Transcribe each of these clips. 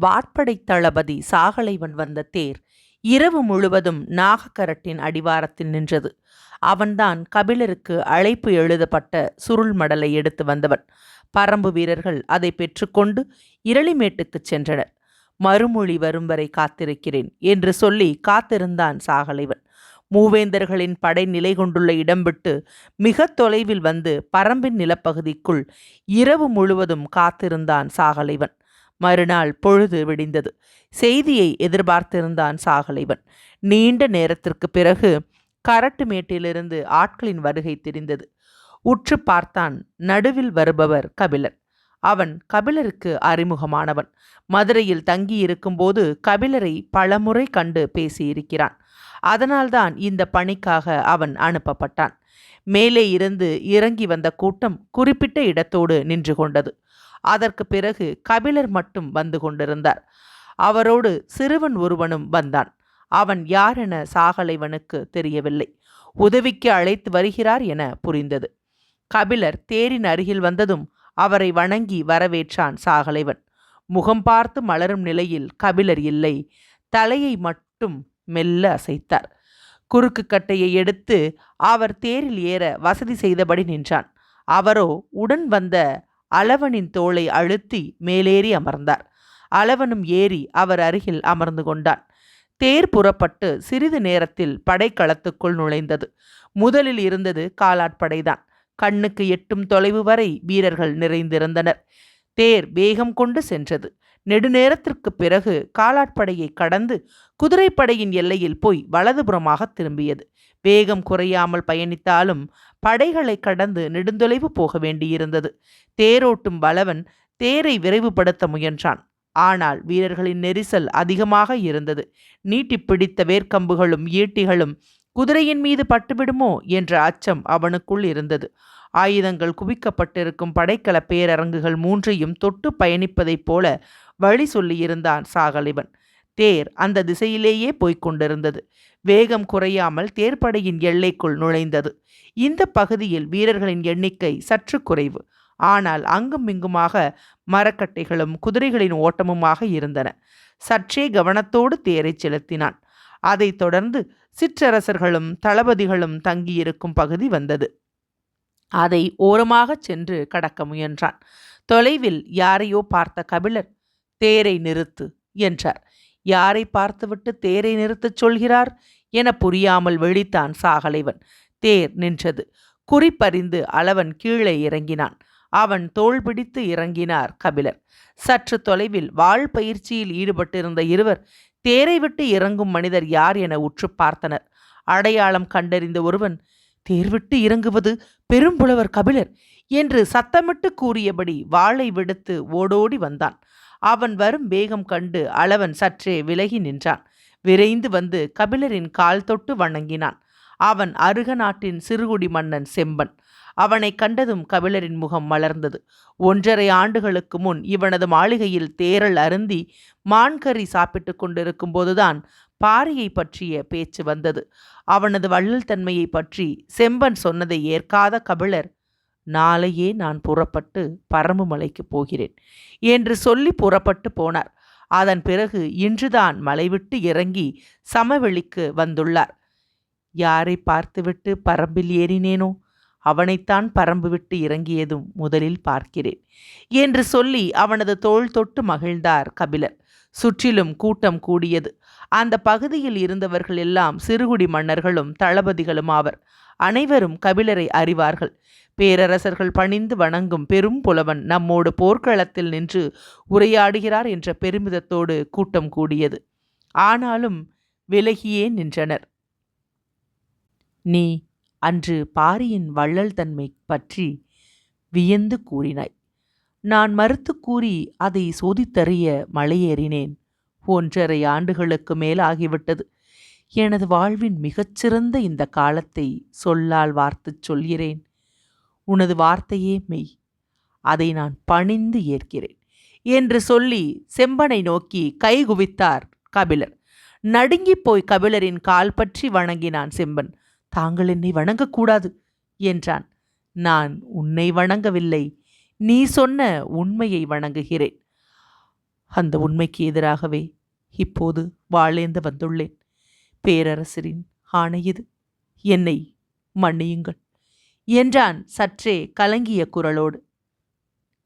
வாட்படை தளபதி சாகலைவன் வந்த தேர் இரவு முழுவதும் நாகக்கரட்டின் அடிவாரத்தில் நின்றது. அவன்தான் கபிலருக்கு அழைப்பு எழுதப்பட்ட சுருள் மடலை எடுத்து வந்தவன். பரம்பு வீரர்கள் அதை பெற்றுக்கொண்டு இரளிமேட்டுக்குச் சென்றனர். மறுமொழி வரும் வரை காத்திருக்கிறேன் என்று சொல்லி காத்திருந்தான் சாகலைவன். மூவேந்தர்களின் படை நிலை கொண்டுள்ள இடம் விட்டு மிக தொலைவில் வந்து பரம்பின் நிலப்பகுதிக்குள் இரவு முழுவதும் காத்திருந்தான் சாகலைவன். மறுநாள் பொழுது விடிந்தது. செய்தியை எதிர்பார்த்திருந்தான் சாகலைவன். நீண்ட நேரத்திற்கு பிறகு கரட்டு மேட்டிலிருந்து ஆட்களின் வருகை தெரிந்தது. உற்று பார்த்தான் நடுவில் வருபவர் கபிலர் அவன் கபிலருக்கு அறிமுகமானவன். மதுரையில் தங்கியிருக்கும்போது கபிலரை பலமுறை கண்டு பேசியிருக்கிறான். அதனால்தான் இந்த பணிக்காக அவன் அனுப்பப்பட்டான். மேலே இருந்து இறங்கி வந்த கூட்டம் குறிப்பிட்ட இடத்தோடு நின்று கொண்டது. அதற்கு பிறகு கபிலர் மட்டும் வந்து கொண்டிருந்தார். அவரோடு சிறுவன் ஒருவனும் வந்தான். அவன் யாரென சாகலைவனுக்கு தெரியவில்லை. உதவிக்கு அழைத்து வருகிறார் என புரிந்தது. கபிலர் தேரின் அருகில் வந்ததும் அவரை வணங்கி வரவேற்றான் சாகலைவன். முகம் பார்த்து மலரும் நிலையில் கபிலர் இல்லை. தலையை மட்டும் மெல்ல அசைத்தார். குறுக்கு கட்டையை எடுத்து அவர் தேரில் ஏற வசதி செய்தபடி நின்றான். அவரோ உடன் வந்த அளவனின் தோளை அழுத்தி மேலேறி அமர்ந்தார். அளவனும் ஏறி அவர் அருகில் அமர்ந்து கொண்டான். தேர் புறப்பட்டு சிறிது நேரத்தில் படைக்களத்துக்குள் நுழைந்தது. முதலில் இருந்தது காலாட்படைதான் கண்ணுக்கு எட்டும் தொலைவு வரை வீரர்கள் நிறைந்திருந்தனர். தேர் வேகம் கொண்டு சென்றது. நெடுநேரத்திற்கு பிறகு காலாட்படையை கடந்து குதிரைப்படையின் எல்லையில் போய் வலதுபுறமாக திரும்பியது. வேகம் குறையாமல் பயணித்தாலும் படைகளை கடந்து நெடுந்தொலைவு போக வேண்டியிருந்தது. தேரோட்டும் பலவன் தேரை விரைவுபடுத்த முயன்றான். ஆனால் வீரர்களின் நெரிசல் அதிகமாக இருந்தது. நீட்டி பிடித்த வேர்க்கம்புகளும் ஈட்டிகளும் குதிரையின் மீது பட்டுவிடுமோ என்ற அச்சம் அவனுக்குள் இருந்தது. ஆயுதங்கள் குவிக்கப்பட்டிருக்கும் படைக்கல பேரரங்குகள் மூன்றையும் தொட்டு பயணிப்பதைப் போல வழி சொல்லியிருந்தான் சாகலிவன் தேர் அந்த திசையிலேயே போய்க் கொண்டிருந்தது வேகம் குறையாமல் தேர்ப்படையின் எல்லைக்குள் நுழைந்தது. இந்த பகுதியில் வீரர்களின் எண்ணிக்கை சற்று குறைவு. ஆனால் அங்கும் இங்குமாக மரக்கட்டைகளும் குதிரைகளின் ஓட்டமுமாக இருந்தன. சற்றே கவனத்தோடு தேரை செலுத்தினான். அதைத் தொடர்ந்து சிற்றரசர்களும் தளபதிகளும் தங்கியிருக்கும் பகுதி வந்தது. அதை ஓரமாகச் சென்று கடக்க முயன்றான். தொலைவில் யாரையோ பார்த்த கபிலர் தேரை நிறுத்து என்றார். யாரை பார்த்துவிட்டு தேரை நிறுத்தச் சொல்கிறார்? என புரியாமல் விழித்தான் சாகலைவன். தேர் நின்றது. குறிப்பறிந்து அளவன் கீழே இறங்கினான். அவன் தோள் பிடித்து இறங்கினார் கபிலர். சற்று தொலைவில் வாழ் பயிற்சியில் ஈடுபட்டிருந்த இருவர் தேரை விட்டு இறங்கும் மனிதர் யார் என உற்று பார்த்தனர். அடையாளம் கண்டறிந்த ஒருவன் தேர்விட்டு இறங்குவது பெரும்புலவர் கபிலர் என்று சத்தமிட்டு கூறியபடி வாளை விடுத்து ஓடோடி வந்தான். அவன் வரும் வேகம் கண்டு அளவன் சற்றே விலகி நின்றான். விரைந்து வந்து கபிலரின் கால் தொட்டு வணங்கினான். அவன் அருக நாட்டின் சிறுகுடி மன்னன் செம்பன். அவனை கண்டதும் கபிலரின் முகம் மலர்ந்தது. ஒன்றரை ஆண்டுகளுக்கு முன் இவனது மாளிகையில் தேரல் அருந்தி மான்கறி சாப்பிட்டு கொண்டிருக்கும் போதுதான் பாரியை பற்றிய பேச்சு வந்தது. அவனது வள்ளல் தன்மையை பற்றி செம்பன் சொன்னதை ஏற்காத கபிலர் நாளையே நான் புறப்பட்டு பரம்புமலைக்கு போகிறேன் என்று சொல்லி புறப்பட்டு போனார். அதன் பிறகு இன்றுதான் மலைவிட்டு இறங்கி சமவெளிக்கு வந்துள்ளார். யாரை பார்த்துவிட்டு பரம்பில் ஏறினேனோ அவனைத்தான் பரம்பு விட்டு இறங்கியதும் முதலில் பார்க்கிறேன் என்று சொல்லி அவனது தோள் தொட்டு மகிழ்ந்தார் கபிலர். சுற்றிலும் கூட்டம் கூடியது. அந்த பகுதியில் இருந்தவர்கள் எல்லாம் சிறுகுடி மன்னர்களும் தளபதிகளும் ஆவர். அனைவரும் கபிலரை அறிவார்கள். பேரரசர்கள் பணிந்து வணங்கும் பெரும் புலவன் நம்மோடு போர்க்களத்தில் நின்று உரையாடுகிறார் என்ற பெருமிதத்தோடு கூட்டம் கூடியது. ஆனாலும் விலகியே நின்றனர். நீ அன்று பாரியின் வள்ளல் தன்மை பற்றி வியந்து கூறினாய். நான் மறுத்து கூறி அதை சோதித்தறிய மலையேறினேன். ஒன்றரை ஆண்டுகளுக்கு மேல் ஆகிவிட்டது எனது வாழ்வின் மிகச்சிறந்த இந்த காலத்தை சொல்லால் வார்த்துச் சொல்கிறேன். உனது வார்த்தையே மெய். அதை நான் பணிந்து ஏற்கிறேன். என்று சொல்லி செம்பனை நோக்கி கைகுவித்தார் கபிலர். நடுங்கிப் போய் கபிலரின் கால் பற்றி வணங்கினான் செம்பன். தாங்கள் என்னை வணங்கக்கூடாது என்றான். நான் உன்னை வணங்கவில்லை. நீ சொன்ன உண்மையை வணங்குகிறேன். அந்த உண்மைக்கு எதிராகவே இப்போது வாழேந்து வந்துள்ளேன். பேரரசரின் ஆணை இது. என்னை மன்னியுங்கள். என்றான் சற்றே கலங்கிய குரலோடு.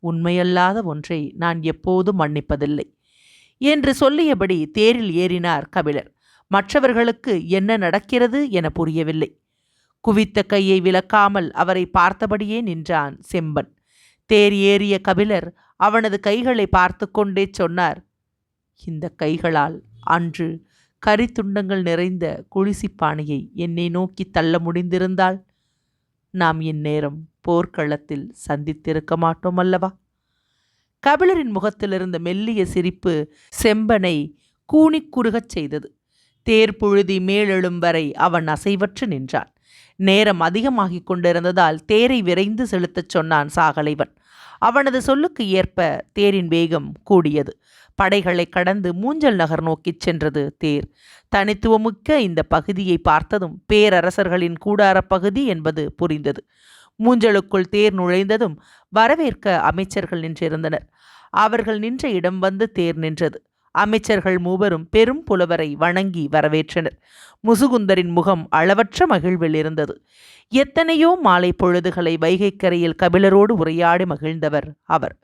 உண்மையல்லாத ஒன்றை நான் எப்போதும் மன்னிப்பதில்லை என்று சொல்லியபடி தேரில் ஏறினார் கபிலர். மற்றவர்களுக்கு என்ன நடக்கிறது என புரியவில்லை. குவித்த கையை விலக்காமல் அவரை பார்த்தபடியே நின்றான் செம்பன். தேர் ஏறிய கபிலர் அவனது கைகளை பார்த்து கொண்டே சொன்னார் இந்த கைகளால் அன்று கரித்துண்டங்கள் நிறைந்த குளிசிப்பானையை என்னை நோக்கி தள்ள முடிந்திருந்தால் நாம் இந்நேரம் போர்க்களத்தில் சந்தித்திருக்க மாட்டோம் அல்லவா கபிலரின் முகத்திலிருந்த மெல்லிய சிரிப்பு செம்பனை கூனிக் குறுகச் செய்தது. தேர் புழுதி மேலெழும் வரை அவன் அசைவற்று நின்றான். நேரம் அதிகமாகிக் கொண்டிருந்ததால் தேரை விரைந்து செலுத்தச் சொன்னான் சாகலைவன். அவனது சொல்லுக்கு ஏற்ப தேரின் வேகம் கூடியது. படைகளை கடந்து மூஞ்சல் நகர் நோக்கிச் சென்றது தேர். தனித்துவமிக்க இந்த பகுதியை பார்த்ததும் பேரரசர்களின் கூடார பகுதி என்பது புரிந்தது. மூஞ்சலுக்குள் தேர் நுழைந்ததும் வரவேற்க அமைச்சர்கள் நின்றிருந்தனர். அவர்கள் நின்ற இடம் வந்து தேர் நின்றது. அமைச்சர்கள் மூவரும் பெரும் புலவரை வணங்கி வரவேற்றனர். முசுகுந்தரின் முகம் அளவற்ற மகிழ்வில் இருந்தது. எத்தனையோ மாலை பொழுதுகளை வைகைக்கரையில் கபிலரோடு உரையாடி மகிழ்ந்தவர் அவர்.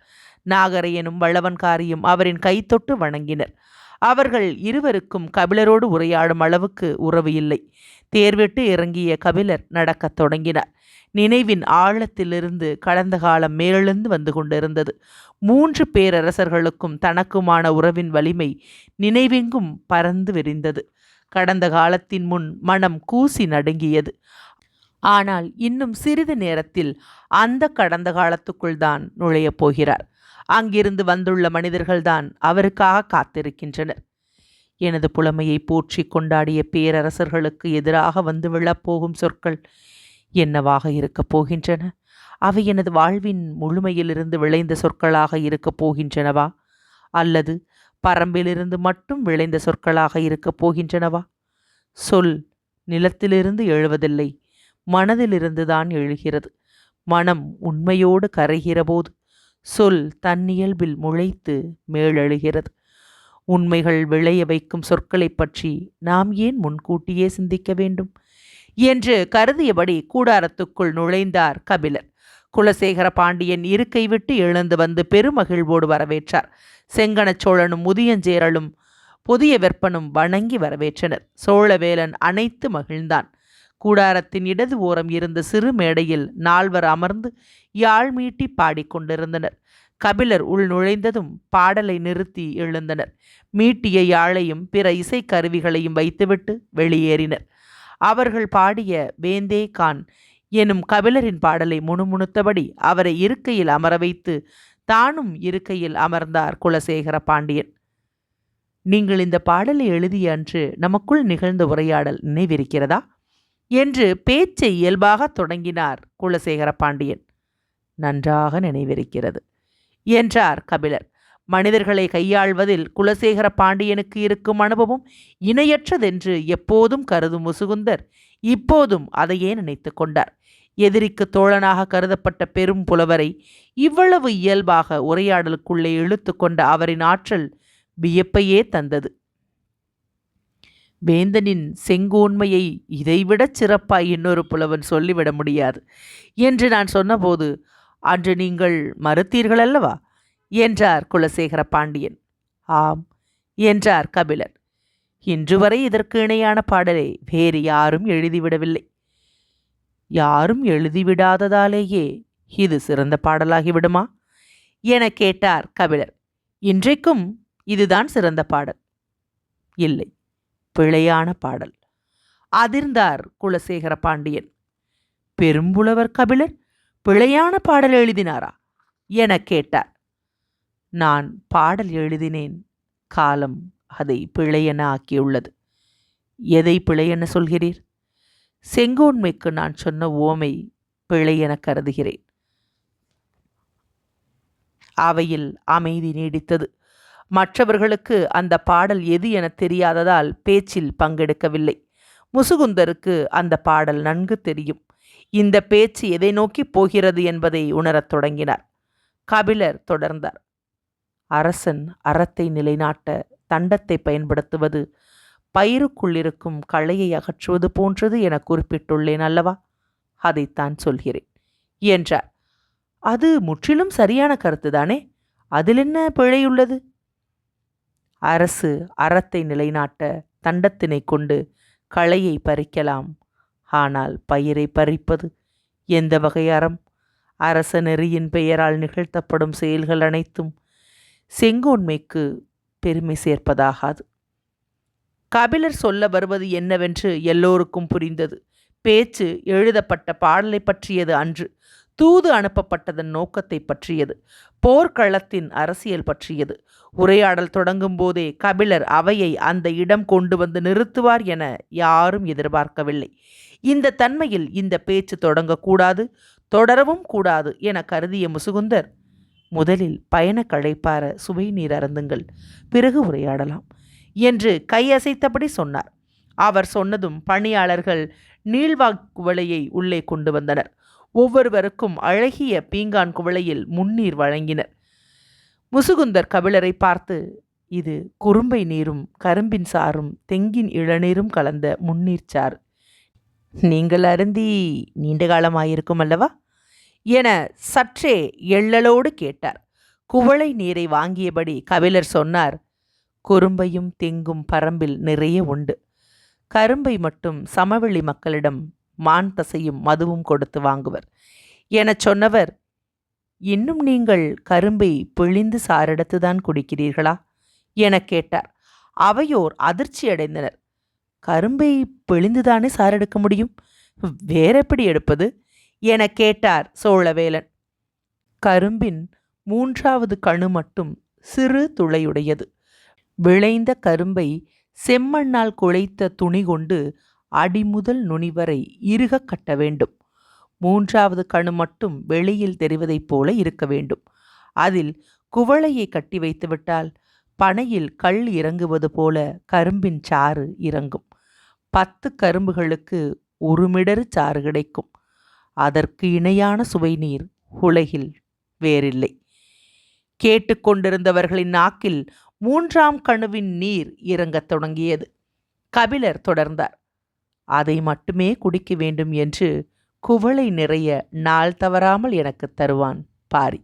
நாகரையனும் வளவன்காரியும் அவரின் கைத்தொட்டு வணங்கினர். அவர்கள் இருவருக்கும் கபிலரோடு உரையாடும் அளவுக்கு உறவு இல்லை. தேர்விட்டு இறங்கிய கபிலர் நடக்கத் தொடங்கினார். நினைவின் ஆழத்திலிருந்து கடந்த காலம் மேலெழுந்து வந்து கொண்டிருந்தது. மூன்று பேரரசர்களுக்கும் தனக்குமான உறவின் வலிமை நினைவெங்கும் பறந்து விரிந்தது. கடந்த காலத்தின் முன் மனம் கூசி நடுங்கியது. ஆனால் இன்னும் சிறிது நேரத்தில் அந்த கடந்த காலத்துக்குள் தான் நுழையப் போகிறார். அங்கிருந்து வந்துள்ள மனிதர்கள்தான் அவருக்காக காத்திருக்கின்றனர். எனது புலமையை போற்றி கொண்டாடிய பேரரசர்களுக்கு எதிராக வந்து விழப்போகும் சொற்கள் என்னவாக இருக்கப் போகின்றன? அவை எனது வாழ்வின் முழுமையிலிருந்து விளைந்த சொற்களாக இருக்கப் போகின்றனவா? அல்லது பரம்பிலிருந்து மட்டும் விளைந்த சொற்களாக இருக்கப் போகின்றனவா? சொல் நிலத்திலிருந்து எழுவதில்லை மனதிலிருந்து தான் எழுகிறது. மனம் உண்மையோடு கரைகிறபோது சொல் தன்னியல்பில் முளைத்து மேலெழுகிறது. உண்மைகள் விளைய வைக்கும் சொற்களைப் பற்றி நாம் ஏன் முன்கூட்டியே சிந்திக்க வேண்டும்? என்று கருதியபடி கூடாரத்துக்குள் நுழைந்தார் கபிலர். குலசேகர பாண்டியன் இருக்கை விட்டு எழுந்து வந்து பெருமகிழ்வோடு வரவேற்றார். செங்கணச் சோழனும் முதியஞ்சேரலும் புதிய வெப்பனும் வணங்கி வரவேற்றனர். சோழவேலன் அனைத்து மகிழ்ந்தான். கூடாரத்தின் இடது ஓரம் இருந்த சிறு மேடையில் நால்வர் அமர்ந்து யாழ் மீட்டி பாடிக்கொண்டிருந்தனர் கபிலர் உள் நுழைந்ததும் பாடலை நிறுத்தி எழுந்தனர். மீட்டிய யாழையும் பிற இசைக்கருவிகளையும் வைத்துவிட்டு வெளியேறினர். அவர்கள் பாடிய வேந்தே கான் எனும் கபிலரின் பாடலை முணுமுணுத்தபடி அவரை இருக்கையில் அமர வைத்து தானும் இருக்கையில் அமர்ந்தார் குலசேகர பாண்டியன். நீங்கள் இந்த பாடலை எழுதிய அன்று நமக்குள் நிகழ்ந்த உரையாடல் நினைவிருக்கிறதா? என்று பேச்சை இயல்பாக தொடங்கினார் குலசேகர பாண்டியன். நன்றாக நினைவிருக்கிறது என்றார் கபிலர். மனிதர்களை கையாள்வதில் குலசேகர பாண்டியனுக்கு இருக்கும் அனுபவம் இணையற்றதென்று எப்போதும் கருதும் முசுகுந்தர் இப்போதும் அதையே நினைத்து கொண்டார். எதிரிக்கு தோழனாக கருதப்பட்ட பெரும் புலவரை இவ்வளவு இயல்பாக உரையாடலுக்குள்ளே இழுத்து கொண்ட அவரின் ஆற்றல் வியப்பையே தந்தது. வேந்தனின் செங்கோன்மையை இதைவிடச் சிறப்பாய் இன்னொரு புலவன் சொல்லிவிட முடியாது. என்று நான் சொன்னபோது அன்று நீங்கள் மறுத்தீர்கள் அல்லவா என்றார் குலசேகர பாண்டியன். ஆம் என்றார் கபிலர் இன்று வரை இதற்கு இணையான பாடலை வேறு யாரும் எழுதிவிடவில்லை. யாரும் எழுதிவிடாததாலேயே இது சிறந்த பாடலாகிவிடுமா? என கேட்டார் கபிலர் இன்றைக்கும் இதுதான் சிறந்த பாடல். இல்லை பிழையான பாடல். அதிர்ந்தார் குலசேகர பாண்டியன். பெரும்புலவர் கபிலர் பிழையான பாடல் எழுதினாரா? என கேட்டார். நான் பாடல் எழுதினேன். காலம் அதை பிழையென ஆக்கியுள்ளது. எதை பிழையென சொல்கிறீர்? செங்கோன்மைக்கு நான் சொன்ன ஓமை பிழை என கருதுகிறேன். அவையில் அமைதி நீடித்தது. மற்றவர்களுக்கு அந்த பாடல் எது என தெரியாததால் பேச்சில் பங்கெடுக்கவில்லை. முசுகுந்தருக்கு அந்த பாடல் நன்கு தெரியும். இந்த பேச்சு எதை நோக்கி போகிறது என்பதை உணரத் தொடங்கினார். கபிலர் தொடர்ந்தார். அரசன் அறத்தை நிலைநாட்ட தண்டத்தை பயன்படுத்துவது பயிருக்குள்ளிருக்கும் களையை அகற்றுவது போன்றது என குறிப்பிட்டுள்ளேன் அல்லவா? அதைத்தான் சொல்கிறேன் என்றார். அது முற்றிலும் சரியான கருத்துதானே? அதில் என்ன பிழையுள்ளது அரசு அறத்தை நிலைநாட்ட தண்டத்தினை கொண்டு களையை பறிக்கலாம். ஆனால் பயிரை பறிப்பது எந்த வகை அறம்? அரச நெறியின் பெயரால் நிகழ்த்தப்படும் செயல்கள் அனைத்தும் செங்கோன்மைக்கு பெருமை சேர்ப்பதாகாது. கபிலர் சொல்ல வருவது என்னவென்று எல்லோருக்கும் புரிந்தது. பேச்சு எழுதப்பட்ட பாடலை பற்றியது அன்று தூது அனுப்பப்பட்டதன் நோக்கத்தை பற்றியது போர்க்களத்தின் அரசியல் பற்றியது. உரையாடல் தொடங்கும் போதே கபிலர் அவையை அந்த இடம் கொண்டு வந்து நிறுத்துவார் என யாரும் எதிர்பார்க்கவில்லை. இந்த தன்மையில் இந்த பேச்சு தொடங்கக்கூடாது தொடரவும் கூடாது என கருதிய முசுகுந்தர் முதலில் பயண களைப்பார சுவை நீர் அருந்துங்கள் பிறகு உரையாடலாம் என்று கையசைத்தபடி சொன்னார். அவர் சொன்னதும் பணியாளர்கள் நீள்வாக்குவலையை உள்ளே கொண்டு வந்தனர். ஒவ்வொருவருக்கும் அழகிய பீங்கான் குவளையில் முன்னீர் வழங்கினர். முசுகுந்தர் கபிலரை பார்த்து இது குறும்பை நீரும் கரும்பின் சாறும் தெங்கின் இளநீரும் கலந்த முன்னீர் சாறு நீங்கள் அருந்தி நீண்ட காலமாயிருக்கும் அல்லவா? என சற்றே எள்ளலோடு கேட்டார். குவளை நீரை வாங்கியபடி கபிலர் சொன்னார் குறும்பையும் தெங்கும் பரம்பில் நிறைய உண்டு. கரும்பை மட்டும் சமவெளி மக்களிடம் மான் தசையும் மதுவும் கொடுத்து வாங்குவர். எனச் சொன்னவர் இன்னும் நீங்கள் கரும்பை பிழிந்து சாரெடுத்துதான் குடிக்கிறீர்களா? எனக் கேட்டார். அவையோர் அதிர்ச்சி அடைந்தனர். கரும்பை பிழிந்துதானே சாரெடுக்க முடியும்? வேறெப்படி எடுப்பது? என கேட்டார் சோழவேலன். கரும்பின் மூன்றாவது கணு மட்டும் சிறு துளையுடையது. விளைந்த கரும்பை செம்மண்ணால் குழைத்த துணி கொண்டு அடிமுதல் நுனிவரை இறுக கட்ட வேண்டும். மூன்றாவது கணு மட்டும் வெளியில் தெரிவதைப் போல இருக்க வேண்டும். அதில் குவளையை கட்டி வைத்துவிட்டால் பனையில் கல் இறங்குவது போல கரும்பின் சாறு இறங்கும். பத்து கரும்புகளுக்கு ஒரு மிடறு சாறு கிடைக்கும். அதற்கு இணையான சுவை நீர் உலகில் வேறில்லை. கேட்டுக்கொண்டிருந்தவர்களின் நாக்கில் மூன்றாம் கணுவின் நீர் இறங்கத் தொடங்கியது. கபிலர் தொடர்ந்தார். அதை மட்டுமே குடிக்க வேண்டும் என்று குவளை நிறைய நாள் தவறாமல் எனக்கு தருவான். பாரி.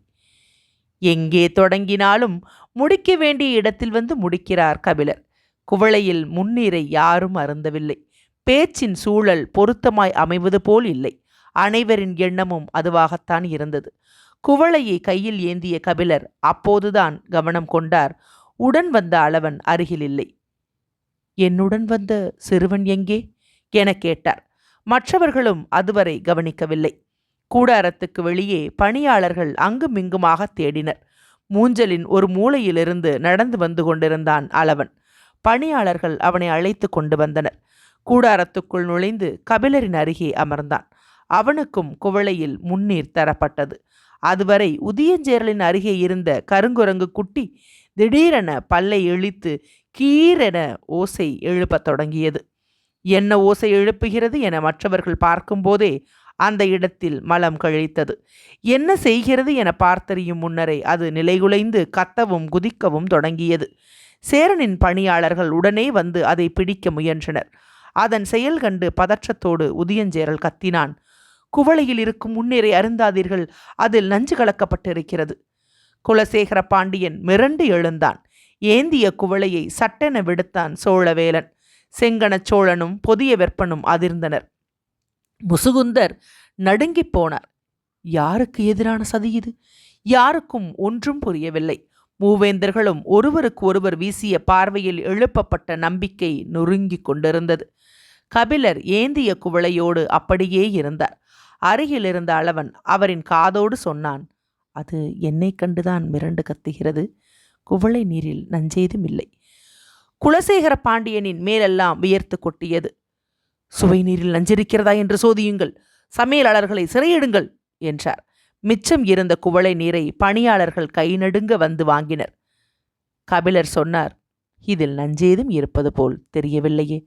எங்கே தொடங்கினாலும் முடிக்க வேண்டிய இடத்தில் வந்து முடிக்கிறார் கபிலர். குவளையில் முன்னீரை யாரும் அருந்தவில்லை. பேச்சின் சூழல் பொருத்தமாய் அமைவது போல் இல்லை. அனைவரின் எண்ணமும் அதுவாகத்தான் இருந்தது. குவளையை கையில் ஏந்திய கபிலர் அப்போதுதான் கவனம் கொண்டார். உடன் வந்த அளவன் அருகில் இல்லை. என்னுடன் வந்த சிறுவன் எங்கே? எனக் கேட்டார். மற்றவர்களும் அதுவரை கவனிக்கவில்லை. கூடாரத்துக்கு வெளியே பணியாளர்கள் அங்குமிங்குமாக தேடினர். மூஞ்சலின் ஒரு மூலையிலிருந்து நடந்து வந்து கொண்டிருந்தான் அளவன். பணியாளர்கள் அவனை அழைத்து கொண்டு வந்தனர். கூடாரத்துக்குள் நுழைந்து கபிலரின் அருகே அமர்ந்தான். அவனுக்கும் குவளையில் முன்னீர் தரப்பட்டது. அதுவரை உதியஞ்சேரலின் அருகே இருந்த கருங்குரங்கு குட்டி திடீரென பல்லை இழித்து கீரென ஓசை எழுப்பத் தொடங்கியது. என்ன ஓசை எழுப்புகிறது என மற்றவர்கள் பார்க்கும்போதே அந்த இடத்தில் மலம் கழித்தது. என்ன செய்கிறது என பார்த்தறியும் முன்னரே அது நிலைகுலைந்து கத்தவும் குதிக்கவும் தொடங்கியது. சேரனின் பணியாளர்கள் உடனே வந்து அதை பிடிக்க முயன்றனர். அதன் செயல் கண்டு பதற்றத்தோடு உதியஞ்சேரல் கத்தினான். குவளையில் இருக்கும் முன்னேறை அருந்தாதீர்கள் அதில் நஞ்சு கலக்கப்பட்டிருக்கிறது. குலசேகர பாண்டியன் மிரண்டு எழுந்தான். ஏந்திய குவளையை சட்டென விடுத்தான் சோழவேலன். செங்கணச் சோழனும் பொதிய வெப்பனும் அதிர்ந்தனர். முசுகுந்தர் நடுங்கிப் போனார். யாருக்கு எதிரான சதி இது? யாருக்கும் ஒன்றும் புரியவில்லை. மூவேந்தர்களும் ஒருவருக்கு ஒருவர் வீசிய பார்வையில் எழுப்பப்பட்ட நம்பிக்கை நொறுங்கிக் கொண்டிருந்தது. கபிலர் ஏந்திய குவளையோடு அப்படியே இருந்தார். அருகில் இருந்த அளவன் அவரின் காதோடு சொன்னான் அது என்னை கண்டுதான் மிரண்டு கத்துகிறது. குவளை நீரில் நஞ்சேதும் இல்லை. குலசேகர பாண்டியனின் மேலெல்லாம் வியர்த்து கொட்டியது. சுவை நீரில் நஞ்சிருக்கிறதா என்று சோதியுங்கள். சமையலாளர்களை சிறையிடுங்கள் என்றார். மிச்சம் இருந்த குவளை நீரை பணியாளர்கள் கை நடுங்க வந்து வாங்கினர். கபிலர் சொன்னார் இதில் நஞ்சேதும் இருப்பது போல் தெரியவில்லையே.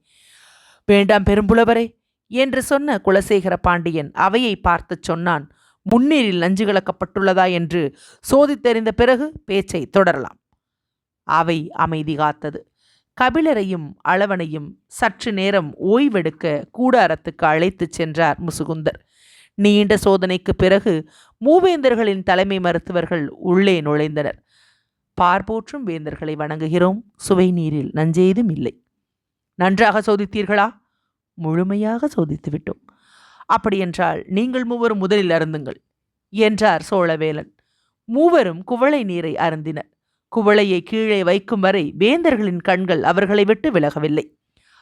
வேண்டாம் பெரும்புலவரே என்று சொன்ன குலசேகர பாண்டியன் அவையை பார்த்துச் சொன்னான் முன்னீரில் நஞ்சு கலக்கப்பட்டுள்ளதா என்று சோதித்தறிந்த பிறகு பேச்சை தொடரலாம். அவை அமைதி காத்தது. கபிலரையும் அளவனையும் சற்று நேரம் ஓய்வெடுக்க கூடாரத்துக்கு அழைத்துச் சென்றார் முசுகுந்தர். நீண்ட சோதனைக்கு பிறகு மூவேந்தர்களின் தலைமை மருத்துவர்கள் உள்ளே நுழைந்தனர். பார்போற்றும் வேந்தர்களை வணங்குகிறோம். சுவை நீரில் நஞ்சேதும் இல்லை. நன்றாக சோதித்தீர்களா? முழுமையாக சோதித்து விட்டோம் அப்படியென்றால் நீங்கள் மூவரும் முதலில் அருந்துங்கள் என்றார் சோழவேலன். மூவரும் குவளை நீரை அருந்தினர். குவளையை கீழே வைக்கும் வரை வேந்தர்களின் கண்கள் அவர்களை விட்டு விலகவில்லை.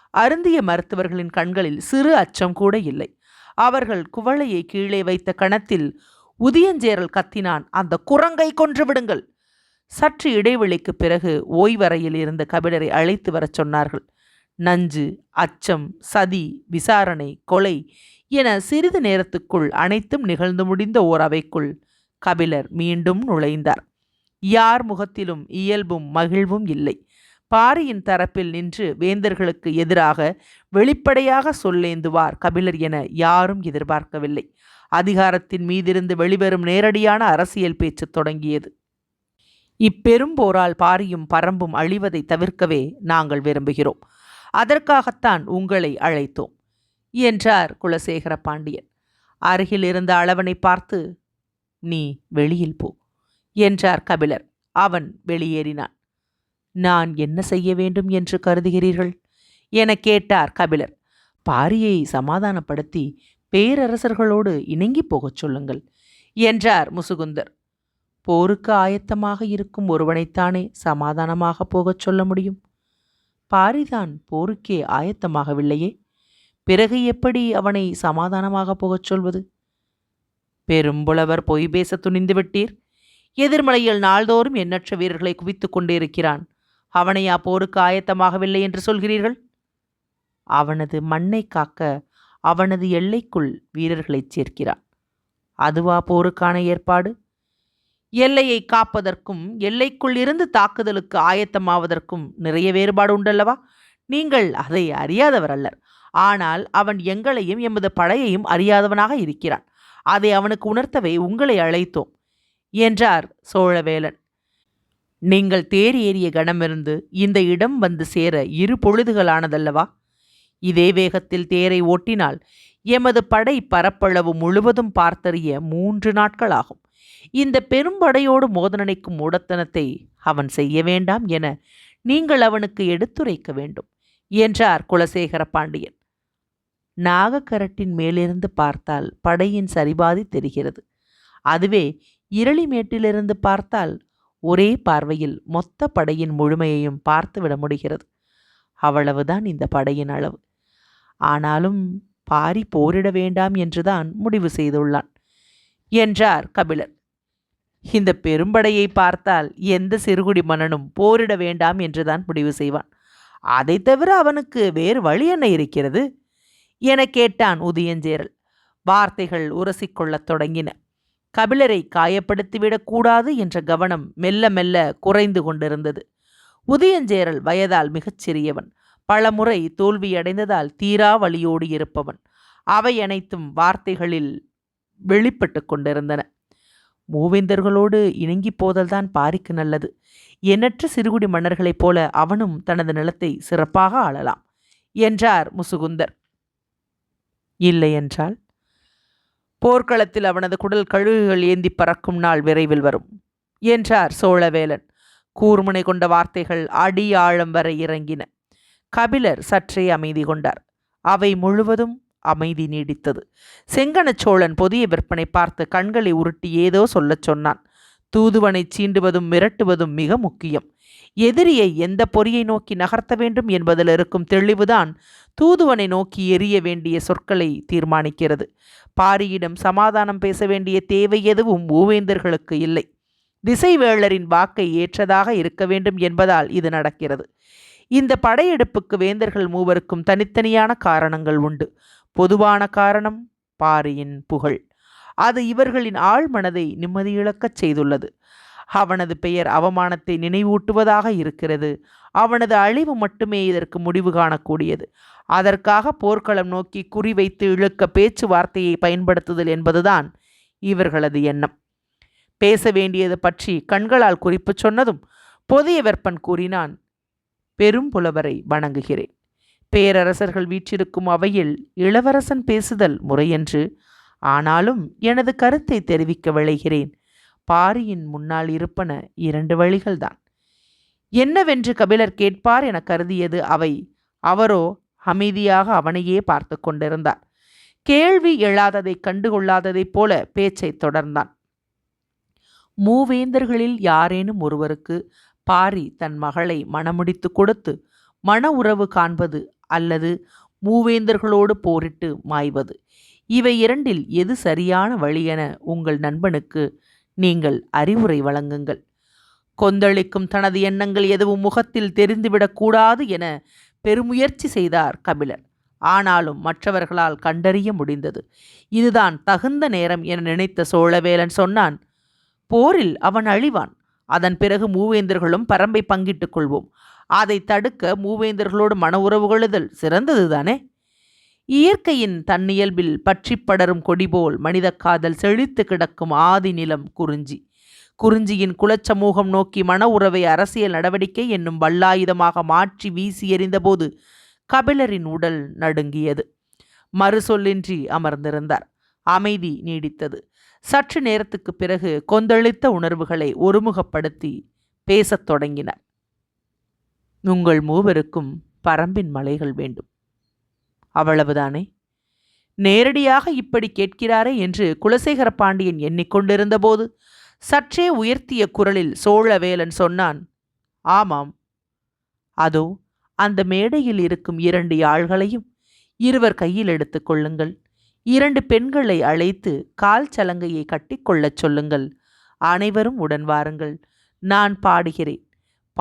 அருந்திய மருத்துவர்களின் கண்களில் சிறு அச்சம் கூட இல்லை. அவர்கள் குவளையை கீழே வைத்த கணத்தில் உதியஞ்சேரல் கத்தினான் அந்த குரங்கை கொன்று விடுங்கள். சற்று இடைவெளிக்கு பிறகு ஓய்வறையில் இருந்த கபிலரை அழைத்து வரச் சொன்னார்கள். நஞ்சு அச்சம் சதி விசாரணை கொலை என சிறிது நேரத்துக்குள் அனைத்தும் நிகழ்ந்து முடிந்த ஓர் அவைக்குள் கபிலர் மீண்டும் நுழைந்தார். யார் முகத்திலும் இயல்பும் மகிழ்வும் இல்லை. பாரியின் தரப்பில் நின்று வேந்தர்களுக்கு எதிராக வெளிப்படையாக சொல்லேந்துவார் கபிலர் என யாரும் எதிர்பார்க்கவில்லை. அதிகாரத்தின் மீதிருந்து வெளிவரும் நேரடியான அரசியல் பேச்சு தொடங்கியது. இப்பெரும் போரால் பாரியும் பரம்பும் அழிவதை தவிர்க்கவே நாங்கள் விரும்புகிறோம். அதற்காகத்தான் உங்களை அழைத்தோம் என்றார் குலசேகர பாண்டியன் அருகில் இருந்த அளவனை பார்த்து நீ வெளியில் போ. என்றார் கபிலர். அவன் வெளியேறினான். நான் என்ன செய்ய வேண்டும் என்று கருதுகிறீர்கள்? என கேட்டார் கபிலர். பாரியை சமாதானப்படுத்தி பேரரசர்களோடு இணங்கி போகச் சொல்லுங்கள் என்றார் முசுகுந்தர். போருக்கு ஆயத்தமாக இருக்கும் ஒருவனைத்தானே சமாதானமாக போகச் சொல்ல முடியும்? பாரிதான் போருக்கே ஆயத்தமாகவில்லையே? பிறகு எப்படி அவனை சமாதானமாக போகச் சொல்வது? பெரும்புலவர் பொய் பேச துணிந்து விட்டீர். எதிர்மலையில் நாள்தோறும் எண்ணற்ற வீரர்களை குவித்துக் கொண்டிருக்கிறான். அவனையா போருக்கு ஆயத்தமாகவில்லை என்று சொல்கிறீர்கள்? அவனது மண்ணை காக்க அவனது எல்லைக்குள் வீரர்களைச் சேர்க்கிறான். அதுவா போருக்கான ஏற்பாடு? எல்லையை காப்பதற்கும் எல்லைக்குள் இருந்து தாக்குதலுக்கு ஆயத்தமாவதற்கும் நிறைய வேறுபாடு உண்டல்லவா? நீங்கள் அதை அறியாதவர் அல்லர். ஆனால் அவன் எங்களையும் எமது படையையும் அறியாதவனாக இருக்கிறான். அதை அவனுக்கு உணர்த்தவே உங்களை அழைத்தோம். என்றார் சோழவேலன். நீங்கள் தேர் ஏறிய கணமிருந்து இந்த இடம் வந்து சேர இரு பொழுதுகளானதல்லவா? இதே வேகத்தில் தேரை ஓட்டினால் எமது படை பரப்பளவு முழுவதும் பார்த்தறிய மூன்று நாட்களாகும். இந்த பெரும்படையோடு மோதனனைக்கும் மூடத்தனத்தை அவன் செய்ய வேண்டாம் என நீங்கள் அவனுக்கு எடுத்துரைக்க வேண்டும் என்றார் குலசேகர பாண்டியன். நாகக்கரட்டின் மேலிருந்து பார்த்தால் படையின் சரிபாதி தெரிகிறது. அதுவே இருளிமேட்டிலிருந்து பார்த்தால் ஒரே பார்வையில் மொத்த படையின் முழுமையையும் பார்த்துவிட முடிகிறது. அவ்வளவுதான் இந்த படையின் அளவு. ஆனாலும் பாரி போரிட வேண்டாம் என்றுதான் முடிவு செய்துள்ளான். என்றார் கபிலர் இந்த பெரும்படையை பார்த்தால் எந்த சிறுகுடி மன்னனும் போரிட வேண்டாம் என்றுதான் முடிவு செய்வான். அதை தவிர அவனுக்கு வேறு வழி என்ன இருக்கிறது? என கேட்டான் உதயஞ்சேரல். வார்த்தைகள் உரசிக்கொள்ளத் தொடங்கின. கபிலரை காயப்படுத்திவிடக்கூடாது என்ற கவனம் மெல்ல மெல்ல குறைந்து கொண்டிருந்தது. உதயஞ்சேரல் வயதால் மிகச் சிறியவன். பலமுறை தோல்வியடைந்ததால் தீரா வழியோடு இருப்பவன். அவை அனைத்தும் வார்த்தைகளில் வெளிப்பட்டு கொண்டிருந்தன. மூவேந்தர்களோடு இணங்கி போதல்தான் பாரிக்கு நல்லது. எண்ணற்ற சிறுகுடி மன்னர்களைப் போல அவனும் தனது நிலத்தை சிறப்பாக ஆளலாம் என்றார் முசுகுந்தர். இல்லை என்றால்? போர்க்களத்தில் அவனது குடல் கழுகுகள் ஏந்தி பறக்கும் நாள் விரைவில் வரும் என்றார் சோழவேலன். கூர்முனை கொண்ட வார்த்தைகள் அடி ஆழம் வரை இறங்கின. கபிலர் சற்றே அமைதி கொண்டார். அவை முழுவதும் அமைதி நீடித்தது. செங்கனச் சோழன் புதிய விற்பனை பார்த்து கண்களை உருட்டி ஏதோ சொல்லச் சொன்னான். தூதுவனை சீண்டுவதும் மிரட்டுவதும் மிக முக்கியம். எதிரியை எந்த பொறியை நோக்கி நகர்த்த வேண்டும் என்பதில் இருக்கும் தெளிவுதான் தூதுவனை நோக்கி எரிய வேண்டிய சொற்களை தீர்மானிக்கிறது. பாரியிடம் சமாதானம் பேச வேண்டிய தேவை எதுவும் ஊவேந்தர்களுக்கு இல்லை. திசைவேளரின் வாக்கை ஏற்றதாக இருக்க வேண்டும் என்பதால் இது நடக்கிறது. இந்த படையெடுப்புக்கு வேந்தர்கள் மூவருக்கும் தனித்தனியான காரணங்கள் உண்டு. பொதுவான காரணம் பாரியின் புகழ். அது இவர்களின் ஆழ்மனதை நிம்மதியிழக்கச் செய்துள்ளது. அவனது பெயர் அவமானத்தை நினைவூட்டுவதாக இருக்கிறது. அவனது அழிவு மட்டுமே இதற்கு முடிவு காணக்கூடியது. அதற்காக போர்க்களம் நோக்கி குறிவைத்து இழுக்க பேச்சுவார்த்தையை பயன்படுத்துதல் என்பதுதான் இவர்களது எண்ணம். பேச வேண்டியது பற்றி கண்களால் குறிப்பு சொன்னதும் பொதிய வெப்பன் கூறினான் பெரும் புலவரை வணங்குகிறேன். பேரரசர்கள் வீற்றிருக்கும் அவையில் இளவரசன் பேசுதல் முறையென்று ஆனாலும் எனது கருத்தை தெரிவிக்க விளைகிறேன் பாரியின் முன்னால் இருப்பன இரண்டு வழிகள்தான். என்னவென்று கபிலர் கேட்பார் என கருதியது அவை. அவரோ அமைதியாக அவனையே பார்த்து கொண்டிருந்தார். கேள்வி எழாததை கண்டுகொள்ளாததைப் போல பேச்சை தொடர்ந்தான். மூவேந்தர்களில் யாரேனும் ஒருவருக்கு பாரி தன் மகளை மணமுடித்து கொடுத்து மன உறவு காண்பது அல்லது மூவேந்தர்களோடு போரிட்டு மாய்வது இவை இரண்டில் எது சரியான வழி என உங்கள் நண்பனுக்கு நீங்கள் அறிவுரை வழங்குங்கள். கொந்தளிக்கும் தனது எண்ணங்கள் எதுவும் முகத்தில் தெரிந்துவிடக்கூடாது என பெருமுயற்சி செய்தார் கபிலர். ஆனாலும் மற்றவர்களால் கண்டறிய முடிந்தது. இதுதான் தகுந்த நேரம் என நினைத்த சோழவேலன் சொன்னான் போரில் அவன் அழிவான். அதன் பிறகு மூவேந்தர்களும் பரம்பை பங்கிட்டுக் கொள்வோம். அதை தடுக்க மூவேந்தர்களோடு மன உறவுகளுதல் சிறந்ததுதானே? இயற்கையின் தன்னியல்பில் பற்றி படரும் கொடிபோல் மனித காதல் செழித்து கிடக்கும் ஆதி நிலம் குறிஞ்சி. குறிஞ்சியின் குலச்சமூகம் நோக்கி மன உறவை அரசியல் நடவடிக்கை என்னும் வல்லாயுதமாக மாற்றி வீசி எறிந்தபோது கபிலரின் உடல் நடுங்கியது. மறுசொல்லின்றி அமர்ந்திருந்தார். அமைதி நீடித்தது. சற்று நேரத்துக்கு பிறகு கொந்தளித்த உணர்வுகளை ஒருமுகப்படுத்தி பேசத் தொடங்கினார். உங்கள் மூவருக்கும் பரம்பின் மலைகள் வேண்டும். அவ்வளவுதானே? நேரடியாக இப்படி கேட்கிறாரே என்று குலசேகர பாண்டியன் எண்ணிக்கொண்டிருந்தபோது சற்றே உயர்த்திய குரலில் சோழவேலன் சொன்னான் ஆமாம். அதோ அந்த மேடையில் இருக்கும் இரண்டு யாழ்களையும் இருவர் கையில் எடுத்துக் கொள்ளுங்கள். இரண்டு பெண்களை அழைத்து கால் சலங்கையை கட்டிக்கொள்ளச் சொல்லுங்கள். அனைவரும் உடன் வாருங்கள். நான் பாடுகிறேன்.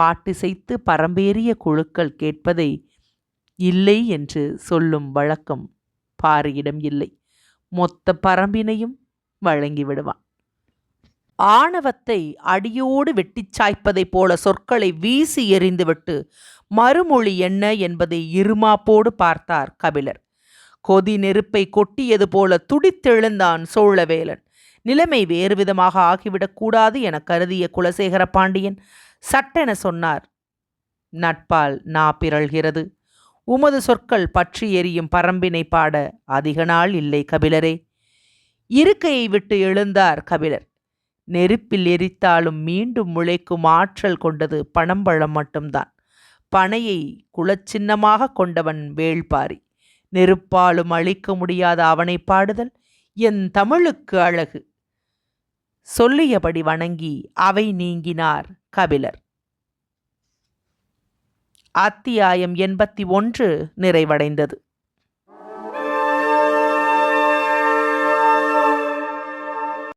பாட்டிசைத்து பரம்பேறிய குழுக்கள் கேட்பதை இல்லை என்று சொல்லும் வழக்கம் பாரியிடம் இல்லை. மொத்த பரம்பினையும் வழங்கிவிடுவான் ஆணவத்தை அடியோடு வெட்டிச் சாய்ப்பதைப் போல சொற்களை வீசி எறிந்துவிட்டு மறுமொழி என்ன என்பதை இருமாப்போடு பார்த்தார் கபிலர். கொதி நெருப்பை கொட்டியது போல துடித்தெழுந்தான் சோழவேலன். நிலைமை வேறு விதமாக ஆகிவிடக்கூடாது என கருதிய குலசேகர பாண்டியன் சட்டென சொன்னார் நட்பால் நா பிறழ்கிறது. உமது சொற்கள் பற்றி எரியும் பரம்பினை பாட அதிக நாள் இல்லை கபிலரே. இருக்கையை விட்டு எழுந்தார் கபிலர். நெருப்பில் எரித்தாலும் மீண்டும் முளைக்கும் ஆற்றல் கொண்டது பணம்பழம் மட்டும்தான். பனையை குலச்சின்னமாக கொண்டவன் வேள்பாரி. நெருப்பாலும் அழிக்க முடியாத அவனை பாடுதல் என் தமிழுக்கு அழகு. சொல்லியபடி வணங்கி அவை நீங்கினார் கபிலர். அத்தியாயம் எண்பத்தி ஒன்று நிறைவடைந்தது.